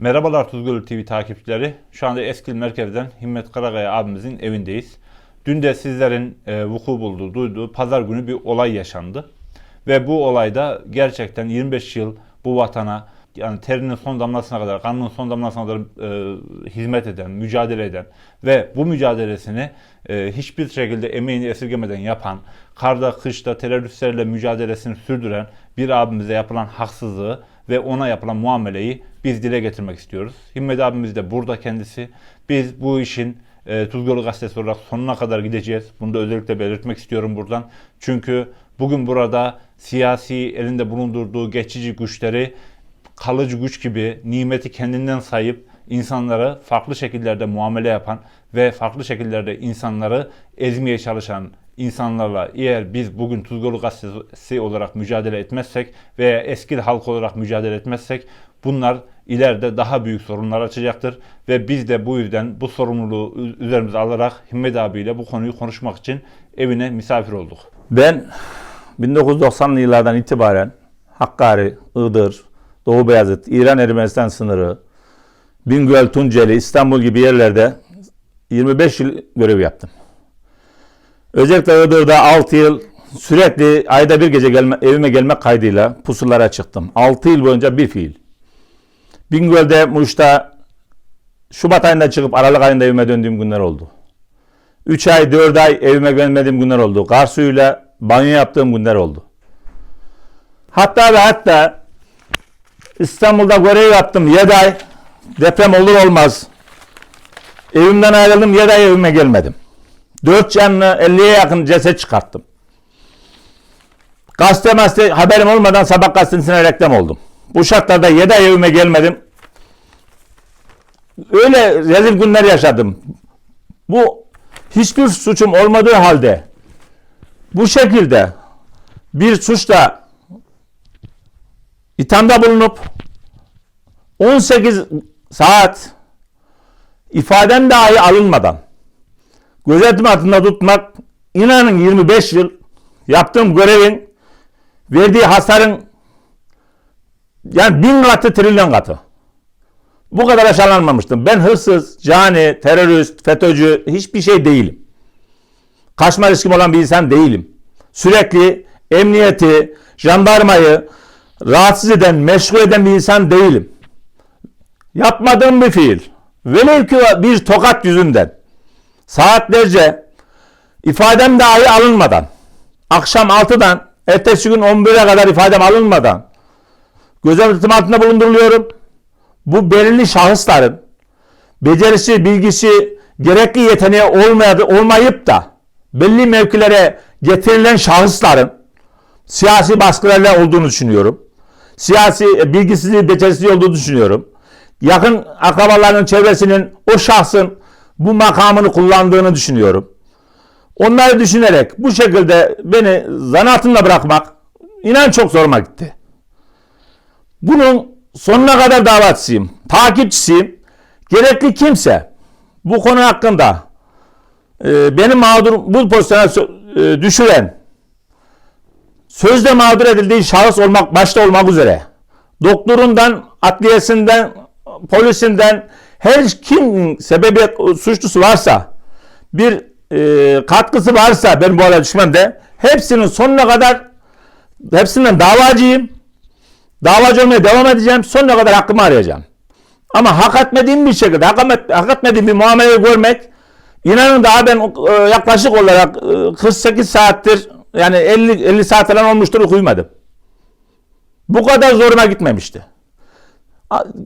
Merhabalar Tuzgölü TV takipçileri. Şu anda Eskil Merkez'den Himmet Karakaya abimizin evindeyiz. Dün de sizlerin e, vuku bulduğu, duyduğu pazar günü bir olay yaşandı. Ve bu olayda gerçekten 25 yıl bu vatana yani terinin son damlasına kadar, kanının son damlasına kadar e, hizmet eden, mücadele eden ve bu mücadelesini e, hiçbir şekilde emeğini esirgemeden yapan, karda, kışta teröristlerle mücadelesini sürdüren bir abimize yapılan haksızlığı ve ona yapılan muameleyi biz dile getirmek istiyoruz. Himmet abimiz de burada kendisi. Biz bu işin e, Tuzgolu Gazetesi olarak sonuna kadar gideceğiz. Bunu da özellikle belirtmek istiyorum buradan. Çünkü bugün burada siyasi elinde bulundurduğu geçici güçleri kalıcı güç gibi nimeti kendinden sayıp insanlara farklı şekillerde muamele yapan ve farklı şekillerde insanları ezmeye çalışan insanlarla eğer biz bugün Tuzgolu Gazetesi olarak mücadele etmezsek veya eski halk olarak mücadele etmezsek bunlar ileride daha büyük sorunlar açacaktır ve biz de bu yüzden bu sorumluluğu üzerimize alarak Himmet abiyle bu konuyu konuşmak için evine misafir olduk. Ben 1990'lı yıllardan itibaren Hakkari, Iğdır, Doğu Beyazıt, İran Ermenistan sınırı, Bingöl, Tunceli, İstanbul gibi yerlerde 25 yıl görev yaptım. Özellikle Iğdır'da 6 yıl sürekli ayda bir gece gelme, evime gelmek kaydıyla pusulara çıktım. 6 yıl boyunca bir fiil. Bingöl'de, Muş'ta Şubat ayında çıkıp Aralık ayında evime döndüğüm günler oldu. 3 ay 4 ay evime gelmediğim günler oldu. Kar suyuyla banyo yaptığım günler oldu. Hatta ve hatta İstanbul'da görev yaptım 7 ay. Deprem olur olmaz. Evimden ayrıldım 7 ay evime gelmedim. 4 canlı 50'ye yakın ceset çıkarttım. Gazete masete haberim olmadan sabah gazetesine reklam oldum. Bu şartlarda 7 ay evime gelmedim. Öyle rezil günler yaşadım. Bu hiçbir suçum olmadığı halde bu şekilde bir suçla ithamda bulunup 18 saat ifadem dahi alınmadan gözetim altında tutmak inanın 25 yıl yaptığım görevin verdiği hasarın yani bin katı trilyon katı. Bu kadar aşağılanmamıştım. Ben hırsız, cani, terörist, FETÖ'cü hiçbir şey değilim. Kaçma riskim olan bir insan değilim. Sürekli emniyeti, jandarmayı rahatsız eden, meşgul eden bir insan değilim. Yapmadığım bir fiil. Velev ki bir tokat yüzünden saatlerce ifadem dahi alınmadan akşam 6'dan ertesi gün 11'e kadar ifadem alınmadan gözetim altında bulunduruluyorum. Bu belirli şahısların becerisi, bilgisi, gerekli yeteneği olmayadı, olmayıp da belli mevkilere getirilen şahısların siyasi baskılarla olduğunu düşünüyorum. Siyasi e, bilgisizliği, becerisizliği olduğunu düşünüyorum. Yakın akrabalarının çevresinin o şahsın bu makamını kullandığını düşünüyorum. Onları düşünerek bu şekilde beni zan altında bırakmak inan çok zoruma gitti. Bunun sonuna kadar davetçisiyim, takipçisiyim. Gerekli kimse bu konu hakkında e, beni mağdur bu pozisyona e, düşüren sözde mağdur edildiği şahıs olmak başta olmak üzere doktorundan, adliyesinden, polisinden her kim sebebiyet suçlusu varsa bir e, katkısı varsa ben bu olaya düşmem de hepsinin sonuna kadar hepsinden davacıyım. Davacı olmaya devam edeceğim. Sonuna kadar hakkımı arayacağım. Ama hak etmediğim bir şekilde, hak, etme- hak etmediğim bir muamele görmek, inanın daha ben e, yaklaşık olarak e, 48 saattir, yani 50, 50 saat falan olmuştur uyumadım. Bu kadar zoruma gitmemişti.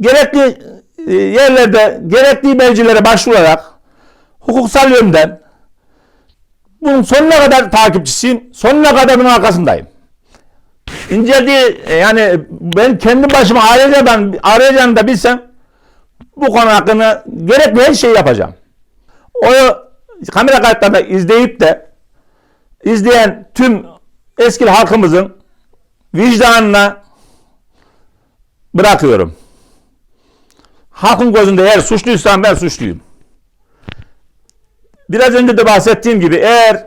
Gerekli yerlerde, gerekli mercilere başvurarak, hukuksal yönden, bunun sonuna kadar takipçisiyim, sonuna kadar bunun arkasındayım. İnceldiği e, yani ben kendi başıma arayacağım, arayacağını da bilsem bu konu hakkında gerekli her şeyi yapacağım. O kamera kayıtlarını izleyip de izleyen tüm eski halkımızın vicdanına bırakıyorum. Halkın gözünde eğer suçluysam ben suçluyum. Biraz önce de bahsettiğim gibi eğer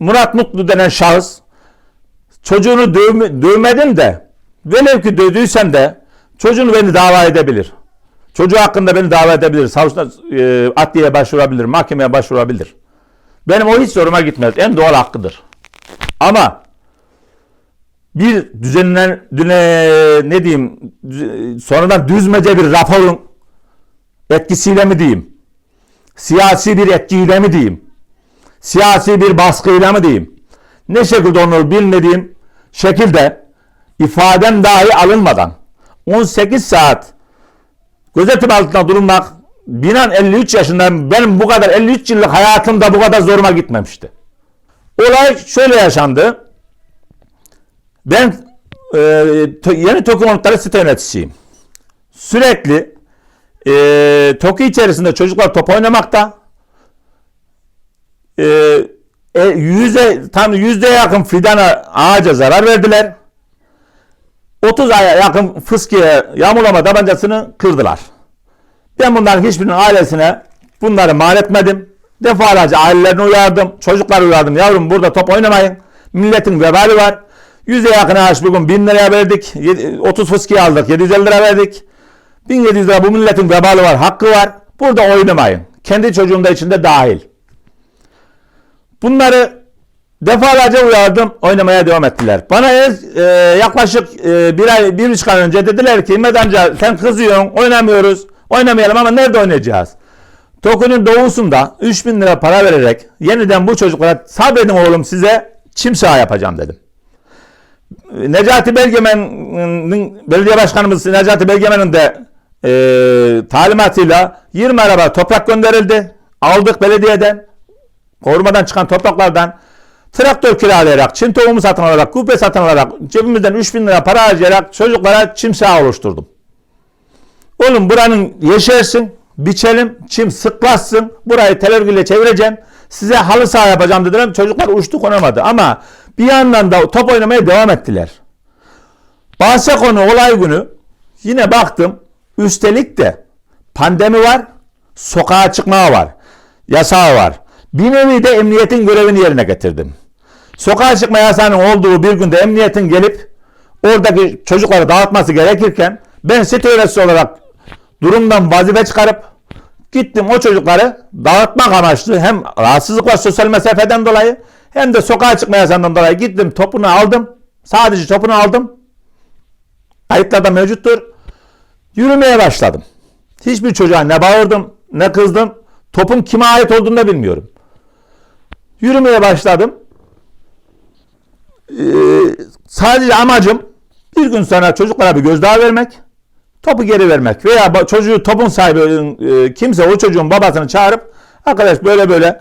Murat Mutlu denen şahıs çocuğunu dövme, dövmedim de velev ki dövdüysem de çocuğunu beni dava edebilir. Çocuğu hakkında beni davet edebilir. Savcılar e, adliyeye başvurabilir, mahkemeye başvurabilir. Benim o hiç zoruma gitmez. En doğal hakkıdır. Ama bir düzenlen düne, ne diyeyim sonradan düzmece bir raporun etkisiyle mi diyeyim? Siyasi bir etkiyle mi diyeyim? Siyasi bir baskıyla mı diyeyim? Ne şekilde onu bilmediğim şekilde ifadem dahi alınmadan 18 saat gözetim altında durmak binan 53 yaşındayım. Benim bu kadar 53 yıllık hayatımda bu kadar zoruma gitmemişti. Olay şöyle yaşandı. Ben e, yeni TOKİ konutları site yöneticisiyim. Sürekli e, TOKİ içerisinde çocuklar top oynamakta. E, e, yüze, tam yüzde yakın fidana ağaca zarar verdiler. 30 aya yakın fıskiye yağmurlama tabancasını kırdılar. Ben bunların hiçbirinin ailesine bunları mal etmedim. Defalarca ailelerini uyardım. Çocukları uyardım. Yavrum burada top oynamayın. Milletin vebali var. Yüze yakın ağaç bugün 1000 liraya verdik. Yedi- 30 fıskiye aldık. 750 lira verdik. 1700 lira bu milletin vebali var. Hakkı var. Burada oynamayın. Kendi çocuğum da içinde dahil. Bunları defalarca uyardım. Oynamaya devam ettiler. Bana e, yaklaşık e, bir ay, bir buçuk ay önce dediler ki İmmet amca sen kızıyorsun. Oynamıyoruz. Oynamayalım ama nerede oynayacağız? Toku'nun doğusunda 3000 lira para vererek yeniden bu çocuklara sabredin oğlum size çim saha yapacağım dedim. Necati Belgemen'in belediye başkanımız Necati Belgemen'in de e, talimatıyla 20 araba toprak gönderildi. Aldık belediyeden. Korumadan çıkan topraklardan traktör kiralayarak, çim tohumu satın alarak, gübre satın alarak cebimizden 3000 lira para harcayarak çocuklara çim saha oluşturdum. Oğlum buranın yeşersin, biçelim, çim sıklaşsın, burayı tel örgüyle çevireceğim, size halı saha yapacağım dediler. Çocuklar uçtu konamadı ama bir yandan da top oynamaya devam ettiler. Bahse konu olay günü yine baktım üstelik de pandemi var, sokağa çıkma var, yasağı var. Bir nevi de emniyetin görevini yerine getirdim. Sokağa çıkma yasağının olduğu bir günde emniyetin gelip oradaki çocukları dağıtması gerekirken ben site yöneticisi olarak durumdan vazife çıkarıp gittim o çocukları dağıtmak amaçlı hem rahatsızlık var sosyal mesafeden dolayı hem de sokağa çıkma yasağından dolayı gittim topunu aldım. Sadece topunu aldım. Kayıtlarda mevcuttur. Yürümeye başladım. Hiçbir çocuğa ne bağırdım ne kızdım. Topun kime ait olduğunu da bilmiyorum. Yürümeye başladım. Ee, sadece amacım bir gün sonra çocuklara bir gözdağı vermek, topu geri vermek veya çocuğu topun sahibi e, kimse o çocuğun babasını çağırıp arkadaş böyle böyle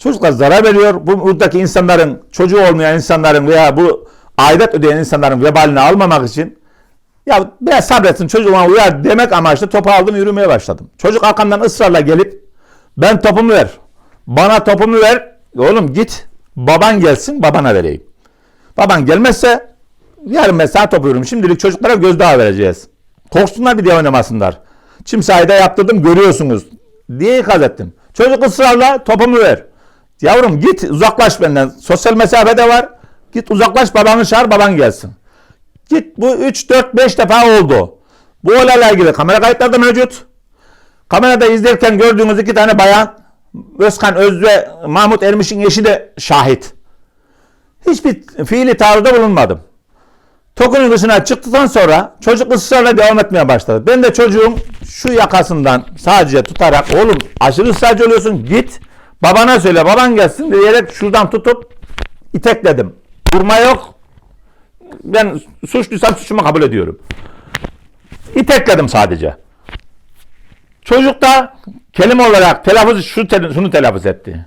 çocuklar zarar veriyor. Bu buradaki insanların çocuğu olmayan insanların veya bu aidat ödeyen insanların vebalini almamak için ya biraz sabretsin çocuğuma uyar demek amaçlı topu aldım yürümeye başladım. Çocuk arkamdan ısrarla gelip ben topumu ver. Bana topumu ver. Oğlum git baban gelsin babana vereyim. Baban gelmezse yarın mesela top veririm. Şimdilik çocuklara gözdağı vereceğiz. Korksunlar bir diye oynamasınlar. Çim sahide yaptırdım görüyorsunuz diye ikaz ettim. Çocuk ısrarla topumu ver. Yavrum git uzaklaş benden. Sosyal mesafede var. Git uzaklaş babanı çağır baban gelsin. Git bu 3 4 5 defa oldu. Bu olayla ilgili kamera kayıtları da mevcut. Kamerada izlerken gördüğünüz iki tane bayan Özkan Öz ve Mahmut Ermiş'in eşi de şahit. Hiçbir fiili taarruda bulunmadım. Tokunun dışına çıktıktan sonra çocuk ısrarla devam etmeye başladı. Ben de çocuğun şu yakasından sadece tutarak oğlum aşırı ısrarcı oluyorsun git babana söyle baban gelsin diyerek şuradan tutup itekledim. Vurma yok. Ben suçluysam suçumu kabul ediyorum. İtekledim sadece. Çocuk da kelime olarak telaffuz şu te- şunu telaffuz etti.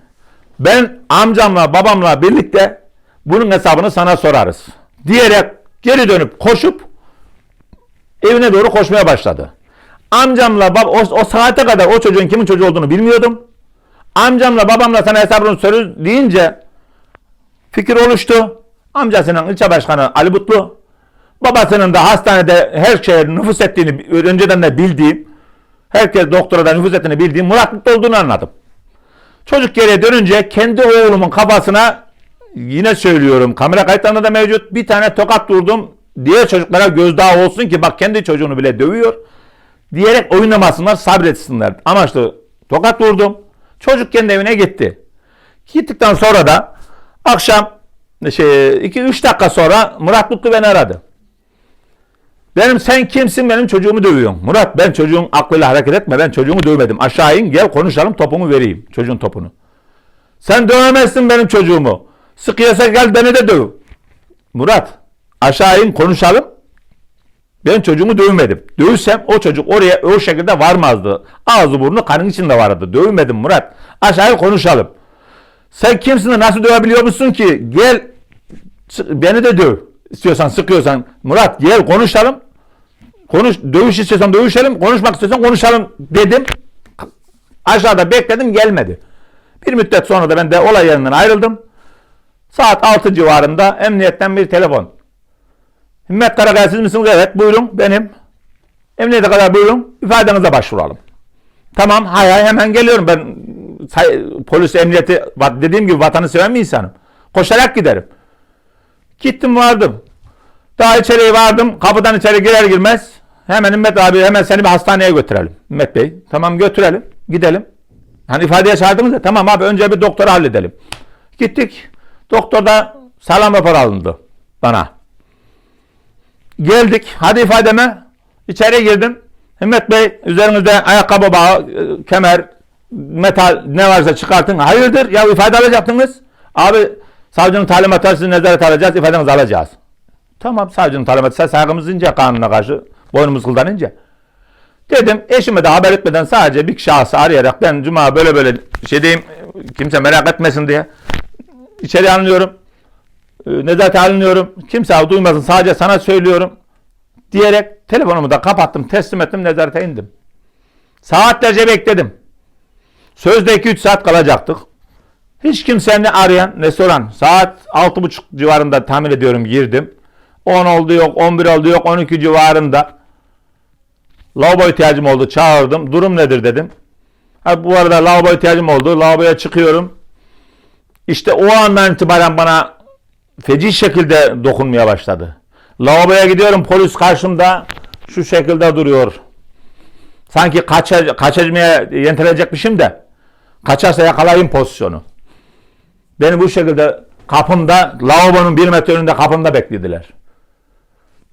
Ben amcamla babamla birlikte bunun hesabını sana sorarız. Diyerek geri dönüp koşup evine doğru koşmaya başladı. Amcamla bab o, o saate kadar o çocuğun kimin çocuğu olduğunu bilmiyordum. Amcamla babamla sana hesabını sorarız deyince fikir oluştu. Amcasının ilçe başkanı Ali Butlu, babasının da hastanede her şeye nüfus ettiğini önceden de bildiğim, herkes doktora da nüfus ettiğini bildiğim Murat olduğunu anladım. Çocuk geriye dönünce kendi oğlumun kafasına yine söylüyorum kamera kayıtlarında da mevcut bir tane tokat vurdum diğer çocuklara gözdağı olsun ki bak kendi çocuğunu bile dövüyor diyerek oynamasınlar, sabretsinler. Amaçlı tokat vurdum. Çocuk kendi evine gitti. Gittikten sonra da akşam şey 2-3 dakika sonra Murat Mutlu beni aradı. Benim sen kimsin benim çocuğumu dövüyorsun. Murat ben çocuğun aklıyla hareket etme ben çocuğumu dövmedim. Aşağı in gel konuşalım topumu vereyim. Çocuğun topunu. Sen dövemezsin benim çocuğumu. Sıkıyorsa gel beni de döv. Murat aşağı in konuşalım. Ben çocuğumu dövmedim. Dövsem o çocuk oraya o şekilde varmazdı. Ağzı burnu kanın içinde vardı. Dövmedim Murat. Aşağıya konuşalım. Sen kimsin de nasıl dövebiliyor musun ki? Gel beni de döv. İstiyorsan sıkıyorsan Murat gel konuşalım. Konuş dövüş istiyorsan dövüşelim. Konuşmak istiyorsan konuşalım dedim. Aşağıda bekledim gelmedi. Bir müddet sonra da ben de olay yerinden ayrıldım. Saat 6 civarında emniyetten bir telefon. Himmet Karakaya siz misiniz? Evet buyurun benim. Emniyete kadar buyurun ifadenize başvuralım. Tamam hay hay hemen geliyorum ben polis emniyeti dediğim gibi vatanı seven bir insanım. Koşarak giderim. Gittim vardım. Daha içeriye vardım. Kapıdan içeri girer girmez hemen Himmet abi hemen seni bir hastaneye götürelim. Himmet Bey tamam götürelim gidelim. Hani ifadeye çağırdınız ya tamam abi önce bir doktora halledelim. Gittik. Doktorda sağlam rapor alındı bana. Geldik. Hadi ifademe. İçeri girdim. Himmet Bey üzerinizde ayakkabı bağı, e, kemer, metal ne varsa çıkartın. Hayırdır? Ya ifade alacaktınız. Abi savcının talimatı sizi nezaret alacağız. ifadenizi alacağız. Tamam savcının talimatı saygımız ince kanuna karşı. Boynumuz kıldan ince. Dedim eşime de haber etmeden sadece bir şahsı arayarak ben cuma böyle böyle şey diyeyim kimse merak etmesin diye içeri alınıyorum. E, Nezarete alınıyorum. Kimse duymasın sadece sana söylüyorum. Diyerek telefonumu da kapattım teslim ettim nezarete indim. Saatlerce bekledim. Sözde 2-3 saat kalacaktık. Hiç kimse ne arayan ne soran. Saat 6.30 civarında tahmin ediyorum girdim. 10 oldu yok 11 oldu yok 12 civarında. Lavabo ihtiyacım oldu çağırdım. Durum nedir dedim. Ha, bu arada lavabo ihtiyacım oldu. Lavaboya çıkıyorum. İşte o andan itibaren bana feci şekilde dokunmaya başladı. Lavaboya gidiyorum polis karşımda şu şekilde duruyor. Sanki kaça, kaçırmaya yentelecekmişim de kaçarsa yakalayayım pozisyonu. Beni bu şekilde kapımda lavabonun bir metre önünde kapımda beklediler.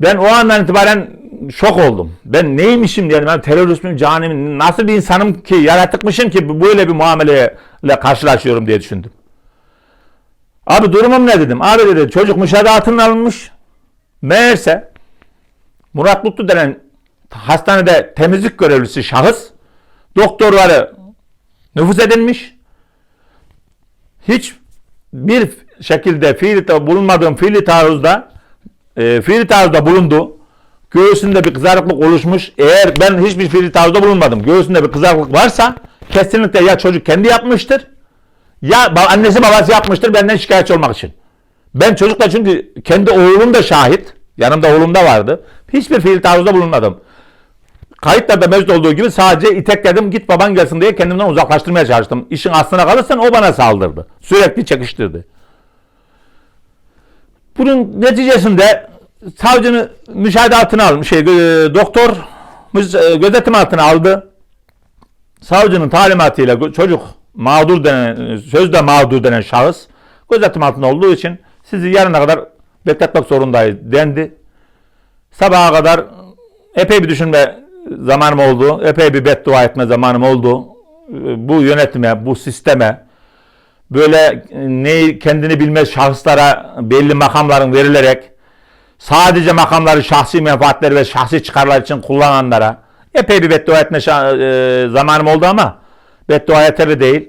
Ben o andan itibaren şok oldum. Ben neymişim diye, ben terörist miyim, cani miyim, nasıl bir insanım ki, yaratıkmışım ki böyle bir muameleyle karşılaşıyorum diye düşündüm. Abi durumum ne dedim. Abi dedi çocuk müşahede altına alınmış. Meğerse Murat Mutlu denen hastanede temizlik görevlisi şahıs doktorları nüfus edilmiş. Hiç bir şekilde fiili bulunmadığım fiili taarruzda e, fiili taarruzda bulundu. Göğsünde bir kızarıklık oluşmuş. Eğer ben hiçbir fiili taarruzda bulunmadım. Göğsünde bir kızarıklık varsa kesinlikle ya çocuk kendi yapmıştır ya annesi babası yapmıştır benden şikayetçi olmak için. Ben çocukla çünkü kendi oğlum da şahit. Yanımda oğlum da vardı. Hiçbir fiil taarruzda bulunmadım. Kayıtlarda mevcut olduğu gibi sadece itekledim git baban gelsin diye kendimden uzaklaştırmaya çalıştım. İşin aslına kalırsan o bana saldırdı. Sürekli çekiştirdi. Bunun neticesinde savcını müşahede altına almış. Şey, e, doktor e, gözetim altına aldı. Savcının talimatıyla çocuk mağdur denen, sözde mağdur denen şahıs gözetim altında olduğu için sizi yarına kadar bekletmek zorundayız dendi. Sabaha kadar epey bir düşünme zamanım oldu. Epey bir beddua etme zamanım oldu. Bu yönetime, bu sisteme böyle ne kendini bilmez şahıslara belli makamların verilerek sadece makamları şahsi menfaatleri ve şahsi çıkarlar için kullananlara epey bir beddua etme e, zamanım oldu ama beddua yeterli değil.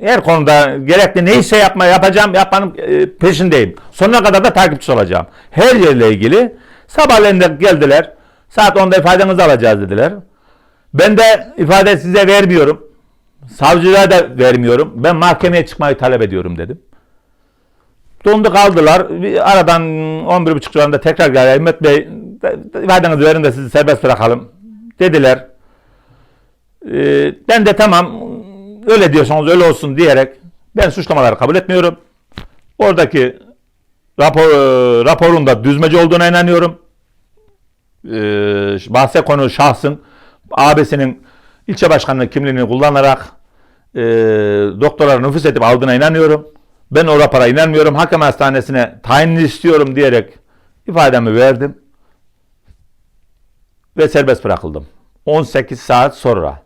Her konuda gerekli neyse yapma yapacağım yapmanın e, peşindeyim. Sonuna kadar da takipçi olacağım. Her yerle ilgili sabahleyin geldiler. Saat 10'da ifadenizi alacağız dediler. Ben de ifade size vermiyorum. Savcılığa da vermiyorum. Ben mahkemeye çıkmayı talep ediyorum dedim. Dondu kaldılar. Bir aradan 11.30 civarında tekrar geldi. Himmet Bey ifadenizi verin de sizi serbest bırakalım dediler. Ee, ben de tamam öyle diyorsanız öyle olsun diyerek ben suçlamaları kabul etmiyorum. Oradaki rapor, raporun da düzmece olduğuna inanıyorum. Ee, bahse konu şahsın abisinin ilçe başkanlığı kimliğini kullanarak e, doktorlara nüfus edip aldığına inanıyorum. Ben o rapora inanmıyorum. Hakem hastanesine tayinini istiyorum diyerek ifademi verdim. Ve serbest bırakıldım. 18 saat sonra.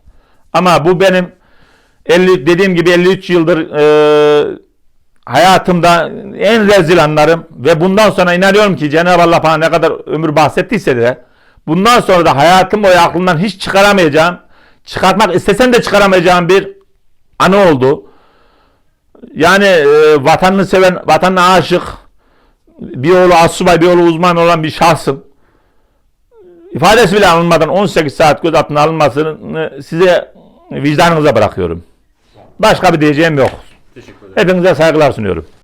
Ama bu benim 50 dediğim gibi 53 yıldır e, hayatımda en rezil anlarım ve bundan sonra inanıyorum ki Cenab-ı Allah bana ne kadar ömür bahsettiyse de bundan sonra da hayatım boyu aklımdan hiç çıkaramayacağım, çıkartmak istesem de çıkaramayacağım bir anı oldu. Yani e, vatanını seven, vatanına aşık, bir oğlu asubay, bir oğlu uzman olan bir şahsım. İfadesi bile alınmadan 18 saat gözaltına alınmasını size vicdanınıza bırakıyorum. Başka bir diyeceğim yok. Teşekkür ederim. Hepinize saygılar sunuyorum.